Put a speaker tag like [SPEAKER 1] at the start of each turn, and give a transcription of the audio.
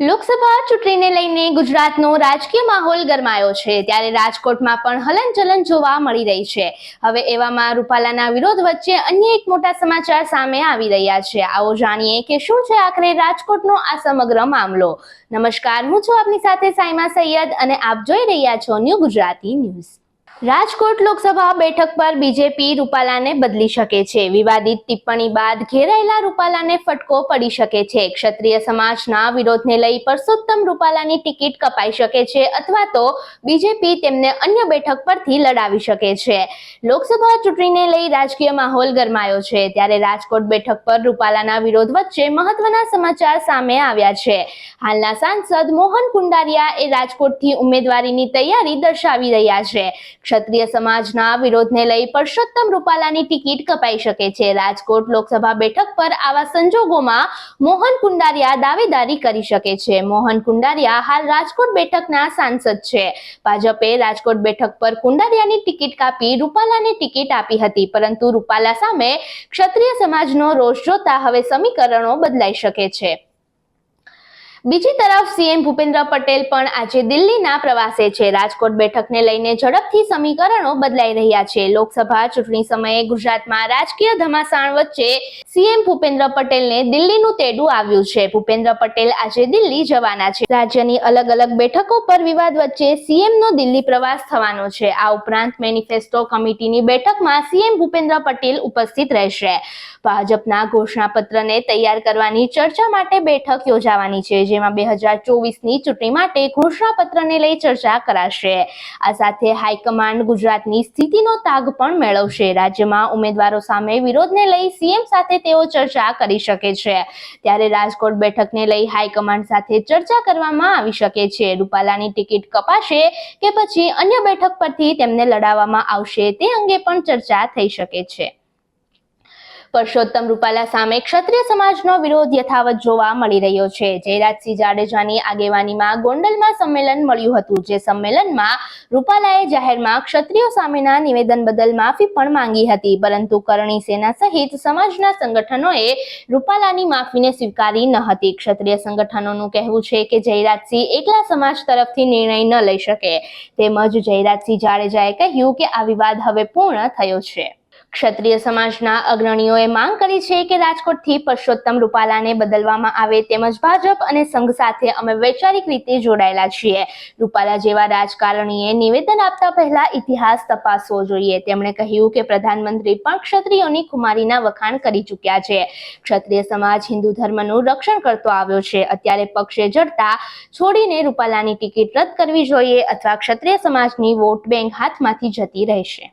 [SPEAKER 1] લોકસભા ચૂંટણીને લઈને ગુજરાતનો રાજકીય માહોલ ગરમાયો છે, ત્યારે રાજકોટમાં પણ હલનચલન જોવા મળી રહી છે. હવે એવામાં રૂપાલાના વિરોધ વચ્ચે અન્ય એક મોટા સમાચાર સામે આવી રહ્યા છે. આવો જાણીએ કે શું છે આખરે રાજકોટનો આ સમગ્ર મામલો. નમસ્કાર, હું છું આપની સાથે સાઈમા સૈયદ અને આપ જોઈ રહ્યા છો ન્યૂ ગુજરાતી ન્યૂઝ. રાજકોટ લોકસભા બેઠક પર બીજેપી રૂપાલાને બદલી શકે છે. વિવાદિત ટિપ્પણી બાદ ઘેરાયેલા રૂપાલાને ફટકો પડી શકે છે. ક્ષત્રિય સમાજના વિરોધને લઈ પરસોત્તમ રૂપાલાની ટિકિટ કપાઈ શકે છે અથવા તો બીજેપી તેમને અન્ય બેઠક પરથી લડાવી શકે છે. લોકસભા ચૂંટણીને લઈ રાજકીય માહોલ ગરમાયો છે. ત્યારે રાજકોટ બેઠક પર રૂપાલાના વિરોધ વચ્ચે મહત્વના સમાચાર સામે આવ્યા છે. હાલના સાંસદ મોહન કુંડારિયા એ રાજકોટથી ઉમેદવારીની તૈયારી દર્શાવી રહ્યા છે. ક્ષત્રિય સમાજના વિરોધને લઈ પરસોત્તમ રૂપાલાની ટિકિટ કપાઈ શકે છે. રાજકોટ લોકસભા બેઠક પર આવા સંજોગોમાં મોહન કુંડારિયા દાવેદારી કરી શકે છે. મોહન કુંડારિયા હાલ રાજકોટ બેઠકના સાંસદ છે. ભાજપે રાજકોટ બેઠક પર કુંડારિયાની ટિકિટ કાપી રૂપાલાને ટિકિટ આપી હતી, પરંતુ રૂપાલા સામે ક્ષત્રિય સમાજનો રોષ જોતા હવે સમીકરણો બદલાઈ શકે છે. બીજી તરફ સીએમ ભૂપેન્દ્ર પટેલ પણ આજે દિલ્હીના પ્રવાસે છે. રાજકોટ બેઠકને લઈને ઝડપથી સમીકરણો બદલાઈ રહ્યા છે. લોકસભા ચૂંટણી સમયે ગુજરાતમાં રાજકીય ધમાસાણ વચ્ચે સીએમ ભૂપેન્દ્ર પટેલને દિલ્હીનું તેડું આવ્યું છે. ભૂપેન્દ્ર પટેલ આજે દિલ્હી જવાના છે. રાજ્યની અલગ અલગ બેઠકો પર વિવાદ વચ્ચે સીએમનો દિલ્હી પ્રવાસ થવાનો છે. આ ઉપરાંત મેનિફેસ્ટો કમિટીની બેઠકમાં સીએમ ભૂપેન્દ્ર પટેલ ઉપસ્થિત રહેશે. ભાજપના ઘોષણાપત્રને તૈયાર કરવાની ચર્ચા માટે બેઠક યોજાવાની છે, જેમાં બે હજાર ચોવીસની ચૂંટણી માટે ઘોષણાપત્રને લઈ ચર્ચા કરાશે. આ સાથે હાઈકમાન્ડ ગુજરાતની સ્થિતિનો તાગ પણ મેળવશે. રાજ્યમાં ઉમેદવારો સામે વિરોધને લઈ સીએમ સાથે તેઓ ચર્ચા કરી શકે છે. ત્યારે રાજકોટ બેઠકને લઈ હાઈકમાન્ડ સાથે ચર્ચા કરવામાં આવી શકે છે. રૂપાલાની ટિકિટ કપાશે કે પછી અન્ય બેઠક પરથી તેમને લડાવવામાં આવશે તે અંગે પણ ચર્ચા થઈ શકે છે. પરસોત્તમ રૂપાલા સામે ક્ષત્રિય સમાજનો વિરોધ યથાવત જોવા મળી રહ્યો છે. જયરાજસિંહ જાડેજાની આગેવાનીમાં ગોંડલમાં સંમેલન મળ્યું હતું, જે સંમેલનમાં રૂપાલાએ જાહેરમાં ક્ષત્રિયો સામેના નિવેદન બદલ માફી પણ માંગી હતી. પરંતુ કરણી સેના સહિત સમાજના સંગઠનોએ રૂપાલાની માફીને સ્વીકારી ન હતી. ક્ષત્રિય સંગઠનોનું કહેવું છે કે જયરાજસિંહ એકલા સમાજ તરફથી નિર્ણય ન લઈ શકે. તેમજ જયરાજસિંહ જાડેજાએ કહ્યું કે આ વિવાદ હવે પૂર્ણ થયો છે. ક્ષત્રિય સમાજના અગ્રણીઓએ માંગ કરી છે કે રાજકોટથી પરસોત્તમ રૂપાલાને બદલવામાં આવે તેમજ ભાજપ અને સંઘ સાથે અમે વૈચારિક રીતે જોડાયેલા છીએ. રૂપાલા જેવા રાજકારણીએ નિવેદન આપતા પહેલા ઇતિહાસ તપાસવો જોઈએ. તેમણે કહ્યું કે પ્રધાનમંત્રી પણ ક્ષત્રિયોની ખુમારીના વખાણ કરી ચૂક્યા છે. ક્ષત્રિય સમાજ હિન્દુ ધર્મનું રક્ષણ કરતો આવ્યો છે. અત્યારે પક્ષે જડતા છોડીને રૂપાલાની ટિકિટ રદ કરવી જોઈએ અથવા ક્ષત્રિય સમાજની વોટ બેંક હાથમાંથી જતી રહેશે.